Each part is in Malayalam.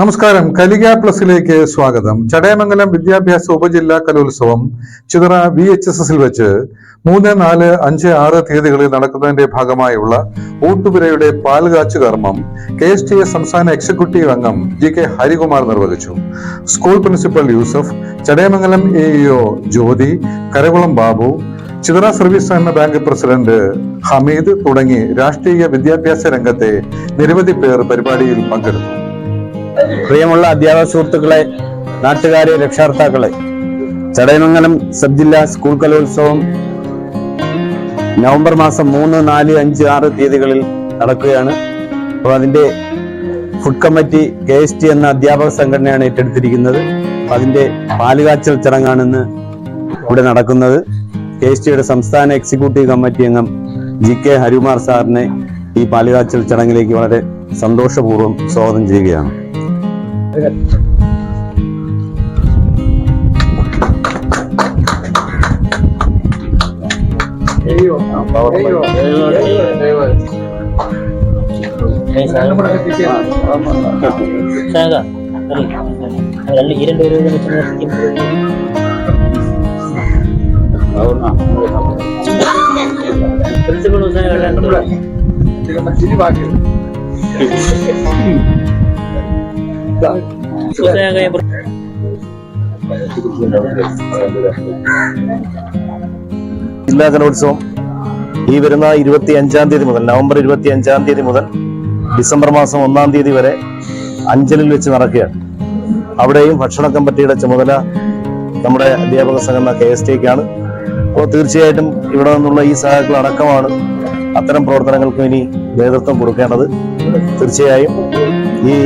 നമസ്കാരം. കലിക പ്ലസിലേക്ക് സ്വാഗതം. ചടയമംഗലം വിദ്യാഭ്യാസ ഉപജില്ലാ കലോത്സവം ചിതറ വി എച്ച് എസ് എസിൽ വെച്ച് മൂന്ന് നാല് അഞ്ച് ആറ് തീയതികളിൽ നടക്കുന്നതിന്റെ ഭാഗമായുള്ള ഊട്ടുപുരയുടെ പാൽകാച്ച് കർമ്മം കെ എസ് ടി എസ് സംസ്ഥാന എക്സിക്യൂട്ടീവ് അംഗം ജി കെ ഹരികുമാർ നിർവഹിച്ചു. School principal Yusuf Chadayamangalam A E O Jyothi Karakulam Babu Chithara service സഹകരണ ബാങ്ക് പ്രസിഡന്റ് ഹമീദ് തുടങ്ങി രാഷ്ട്രീയ വിദ്യാഭ്യാസ രംഗത്തെ നിരവധി പേർ പരിപാടിയിൽ പങ്കെടുത്തു. പ്രിയമുള്ള അധ്യാപക സുഹൃത്തുക്കളെ നാട്ടുകാരെ രക്ഷാകർത്താക്കളെ ചടയമംഗലം സബ് ജില്ലാ സ്കൂൾ കലോത്സവം നവംബർ മാസം മൂന്ന് നാല് അഞ്ച് ആറ് തീയതികളിൽ നടക്കുകയാണ്. അപ്പോൾ അതിന്റെ food committee K S T എന്ന അധ്യാപക സംഘടനയാണ് ഏറ്റെടുത്തിരിക്കുന്നത്. അതിന്റെ പാലുകാച്ചൽ ചടങ്ങാണിന്ന് ഇവിടെ നടക്കുന്നത്. കെ എസ് ടിയുടെ സംസ്ഥാന എക്സിക്യൂട്ടീവ് കമ്മിറ്റി അംഗം ജി കെ ഹരികുമാർ സാറിനെ ഈ പാലുകാച്ചൽ ചടങ്ങിലേക്ക് വളരെ സന്തോഷപൂർവം സ്വാഗതം ചെയ്യുകയാണ്. സാഗ രണ്ട് ഈ രണ്ട് പേരും വെച്ച് kayak ber ജില്ലാ കലോത്സവം ഈ വരുന്ന ഇരുപത്തി അഞ്ചാം തീയതി മുതൽ നവംബർ ഇരുപത്തി അഞ്ചാം തീയതി മുതൽ ഡിസംബർ മാസം ഒന്നാം തീയതി വരെ അഞ്ചലിൽ വെച്ച് നടക്കുകയാണ്. അവിടെയും ഭക്ഷണ കമ്മിറ്റിയുടെ ചുമതല നമ്മുടെ അധ്യാപക സംഘടന കെ എസ് ടിക്കാണ്. അപ്പോൾ തീർച്ചയായിട്ടും ഇവിടെ നിന്നുള്ള ഈ സഹാക്കൾ അടക്കമാണ് അത്തരം പ്രവർത്തനങ്ങൾക്കും ഇനി നേതൃത്വം കൊടുക്കേണ്ടത്. തീർച്ചയായും ഈ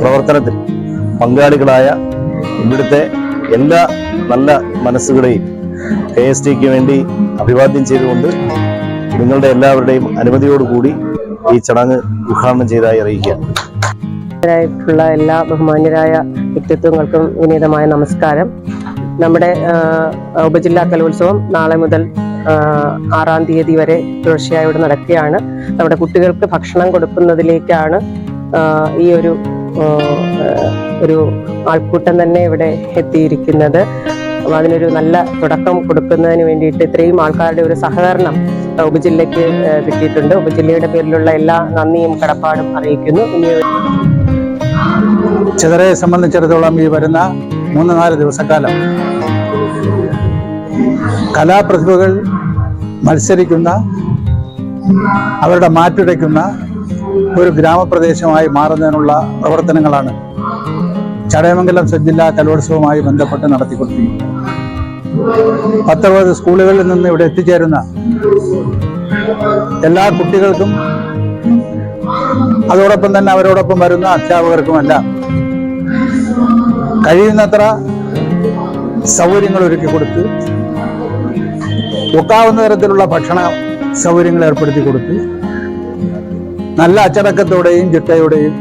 പ്രവർത്തനത്തിൽ പങ്കാളികളായ ഇവിടുത്തെ എല്ലാ നല്ല മനസ്സുകളെയും കെ എസ് ടിക്ക് വേണ്ടി അഭിവാദ്യം ചെയ്തുകൊണ്ട് നിങ്ങളുടെ എല്ലാവരുടെയും അനുമതിയോടുകൂടി ഈ ചടങ്ങ് ഉദ്ഘാടനം ചെയ്തതായി അറിയിക്കുക എല്ലാ ബഹുമാന്യരായ വ്യക്തിത്വങ്ങൾക്കും വിനീതമായ നമസ്കാരം. നമ്മുടെ ഉപജില്ലാ കലോത്സവം നാളെ മുതൽ ആറാം തീയതി വരെ തുടർച്ചയായി ഇവിടെ നടക്കുകയാണ്. നമ്മുടെ കുട്ടികൾക്ക് ഭക്ഷണം കൊടുക്കുന്നതിലേക്കാണ് ഈ ഒരു ഒരു ആൾക്കൂട്ടം തന്നെ ഇവിടെ എത്തിയിരിക്കുന്നത്. അതിനൊരു നല്ല തുടക്കം കൊടുക്കുന്നതിന് വേണ്ടിയിട്ട് ഇത്രയും ആൾക്കാരുടെ ഒരു സഹകരണം ഉപജില്ലയ്ക്ക് കിട്ടിയിട്ടുണ്ട്. ഉപജില്ലയുടെ പേരിലുള്ള എല്ലാ നന്ദിയും കടപ്പാടും അറിയിക്കുന്നു. ചിതറയെ സംബന്ധിച്ചിടത്തോളം ഈ വരുന്ന മൂന്ന് നാല് ദിവസക്കാലം കലാപ്രതിഭകൾ മത്സരിക്കുന്ന അവരുടെ മാറ്റുരയ്ക്കുന്ന ഒരു ഗ്രാമപ്രദേശമായി മാറുന്നതിനുള്ള പ്രവർത്തനങ്ങളാണ് ചടയമംഗലം ജില്ലാ കലോത്സവവുമായി ബന്ധപ്പെട്ട് നടത്തിക്കൊണ്ടിരിക്കുന്നത്. പത്തറുപത് സ്കൂളുകളിൽ നിന്ന് ഇവിടെ എത്തിച്ചേരുന്ന എല്ലാ കുട്ടികൾക്കും അതോടൊപ്പം തന്നെ അവരോടൊപ്പം വരുന്ന അധ്യാപകർക്കുമെല്ലാം കഴിയുന്നത്ര സൗകര്യങ്ങൾ ഒരുക്കി കൊടുത്ത് ഒക്കാവുന്ന തരത്തിലുള്ള ഭക്ഷണ സൗകര്യങ്ങൾ ഏർപ്പെടുത്തി കൊടുത്ത് നല്ല അച്ചടക്കത്തോടെയും ചിട്ടയോടെയും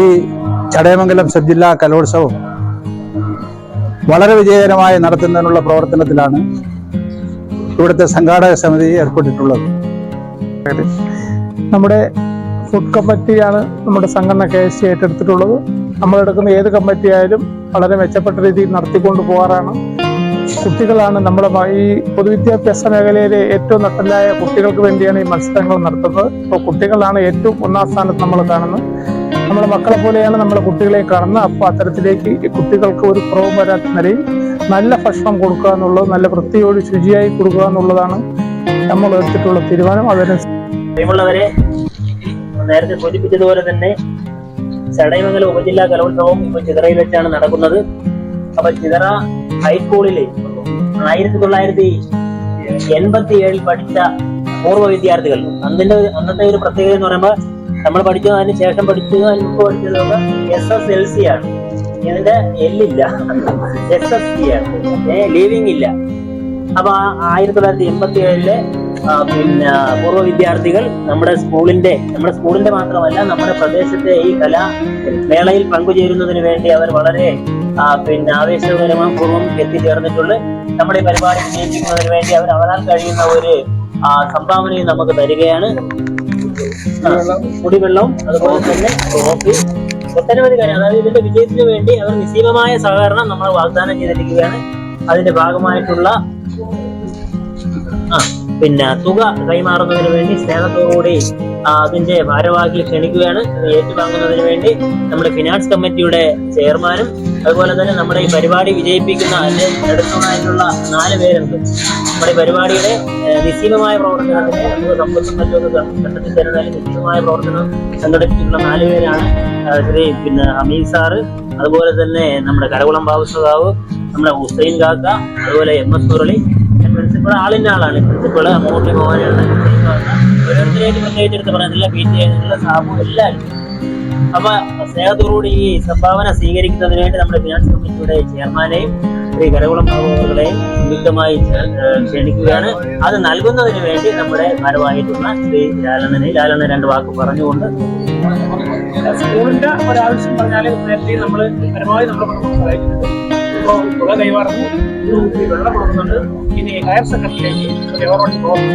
ഈ ചടയമംഗലം സബ് ജില്ലാ കലോത്സവം വളരെ വിജയകരമായി നടത്തുന്നതിനുള്ള പ്രവർത്തനത്തിലാണ് ഇവിടുത്തെ സംഘാടക സമിതി ഏർപ്പെട്ടിട്ടുള്ളത്. നമ്മുടെ ഫുഡ് കമ്മിറ്റിയാണ് നമ്മുടെ സംഘടന കെ എസ് സി ഏറ്റെടുത്തിട്ടുള്ളത്. നമ്മളെടുക്കുന്ന ഏത് കമ്മിറ്റി ആയാലും വളരെ മെച്ചപ്പെട്ട രീതിയിൽ നടത്തിക്കൊണ്ട് പോകാറാണ് കുട്ടികളാണ് നമ്മുടെ ഈ പൊതുവിദ്യാഭ്യാസ മേഖലയിലെ ഏറ്റവും നട്ടലായ കുട്ടികൾക്ക് വേണ്ടിയാണ് ഈ മത്സരങ്ങൾ നടത്തുന്നത്. അപ്പോൾ കുട്ടികളാണ് ഏറ്റവും ഒന്നാം സ്ഥാനത്ത് നമ്മൾ കാണുന്നത്. നമ്മളെ മക്കളെ പോലെയാണ് നമ്മളെ കുട്ടികളെ കാണുന്നത്. അപ്പോൾ അത്തരത്തിലേക്ക് കുട്ടികൾക്ക് ഒരു കുറവും വരാത്ത നിലയിൽ നല്ല ഭക്ഷണം കൊടുക്കുക എന്നുള്ളത് നല്ല വൃത്തിയോട് ശുചിയായി കൊടുക്കുക എന്നുള്ളതാണ് നമ്മൾ എടുത്തിട്ടുള്ള തീരുമാനം. അതിനുള്ളവരെ നേരത്തെ സൂചിപ്പിച്ചതുപോലെ തന്നെ ചടയമംഗലം ഉപജില്ലാ കലോത്സവം ഇപ്പൊ ചിതറയിൽ വെച്ചാണ് നടക്കുന്നത്. അപ്പൊ ചിതറ ഹൈസ്കൂളിൽ ആയിരത്തി തൊള്ളായിരത്തി എൺപത്തി ഏഴിൽ പഠിച്ച പൂർവ വിദ്യാർത്ഥികൾ. അന്നിന്റെ അന്നത്തെ ഒരു പ്രത്യേകത എന്ന് പറയുമ്പോൾ നമ്മൾ പഠിച്ചത് അതിന് ശേഷം പഠിച്ചത് പഠിച്ചത് എസ് എസ് എൽ സി ആണ്. ഇതിന്റെ എല്ലില്ല എസ് എസ് സി ആണ്. ലീവിംഗ് ഇല്ല. അപ്പൊ ആയിരത്തി തൊള്ളായിരത്തി എൺപത്തി ഏഴിലെ പിന്നെ പൂർവ വിദ്യാർത്ഥികൾ നമ്മുടെ സ്കൂളിന്റെ നമ്മുടെ സ്കൂളിന്റെ മാത്രമല്ല നമ്മുടെ പ്രദേശത്തെ ഈ കലാ മേളയിൽ പങ്കുചേരുന്നതിന് വേണ്ടി അവർ വളരെ പിന്നെ ആവേശകരമായ പൂർവം എത്തിച്ചേർന്നിട്ടുള്ള നമ്മുടെ ഈ പരിപാടി വിജയിപ്പിക്കുന്നതിന് വേണ്ടി അവർ അവരാൻ കഴിയുന്ന ഒരു സംഭാവനയും നമുക്ക് തരികയാണ്. കുടിവെള്ളവും അതുപോലെ തന്നെ കോഫി ഒട്ടനവധി കാര്യം അതായത് ഇതിന്റെ വിജയത്തിന് വേണ്ടി അവർ നിസ്സീമമായ സഹകരണം നമ്മൾ വാഗ്ദാനം ചെയ്തിരിക്കുകയാണ്. അതിന്റെ ഭാഗമായിട്ടുള്ള പിന്നെ തുക കൈമാറുന്നതിന് വേണ്ടി സ്നേഹത്തോടുകൂടി അതിന്റെ ഭാരവാഹിയെ ക്ഷണിക്കുകയാണ്. ഏറ്റുവാങ്ങുന്നതിന് വേണ്ടി നമ്മുടെ ഫിനാൻസ് കമ്മിറ്റിയുടെ ചെയർമാനും അതുപോലെ തന്നെ നമ്മുടെ ഈ പരിപാടി വിജയിപ്പിക്കുന്ന അതിന്റെ നെടുത്തുണായിട്ടുള്ള നാല് പേരുണ്ട്. നമ്മുടെ പരിപാടിയുടെ നിശ്ചിതമായ പ്രവർത്തനത്തിന് നമുക്ക് സമ്പത്തും നല്ല നിശ്ചിതമായ പ്രവർത്തനം സംഘടിപ്പിച്ചിട്ടുള്ള നാല് പേരാണ് ശ്രീ പിന്നെ ഹമീദ് സാറ് അതുപോലെ തന്നെ നമ്മുടെ കരകുളം ബാബുസഖാവ് നമ്മുടെ ഹുസൈൻ കാക്ക അതുപോലെ എം എസ് മുരളി. പ്രിൻസിപ്പൾ ആളിന്റെ ആളാണ്. പ്രിൻസിപ്പൾ അങ്ങോട്ട് മോഹനാണ് സ്നേഹത്തോടുകൂടി ഈ സംഭാവന സ്വീകരിക്കുന്നതിന് വേണ്ടി നമ്മുടെ ഫിനാൻസ് കമ്മിറ്റിയുടെ ചെയർമാനെയും ശ്രീ കരകുളം പ്രമുഖകളെയും സംയുക്തമായി ക്ഷണിക്കുകയാണ്. അത് നൽകുന്നതിന് വേണ്ടി നമ്മുടെ ഭാരവായിട്ടുള്ള ശ്രീ ലാലണ്ണനെ ലാലനെ രണ്ട് വാക്ക് പറഞ്ഞുകൊണ്ട് സ്കൂളിന്റെ ഒരാവശ്യം പറഞ്ഞാൽ നേരത്തെ നമ്മൾ പരമാവധി നമ്മുടെ കുടുംബം സഹായിക്കുന്നുണ്ട്. ഇപ്പോൾ തുക കൈമാറുന്നു. വെള്ളം കൊടുക്കുന്നുണ്ട് ഇനി ഹയർ സെക്കൻഡറിയിലേക്ക് ഗവൺമെന്റ് പോകും.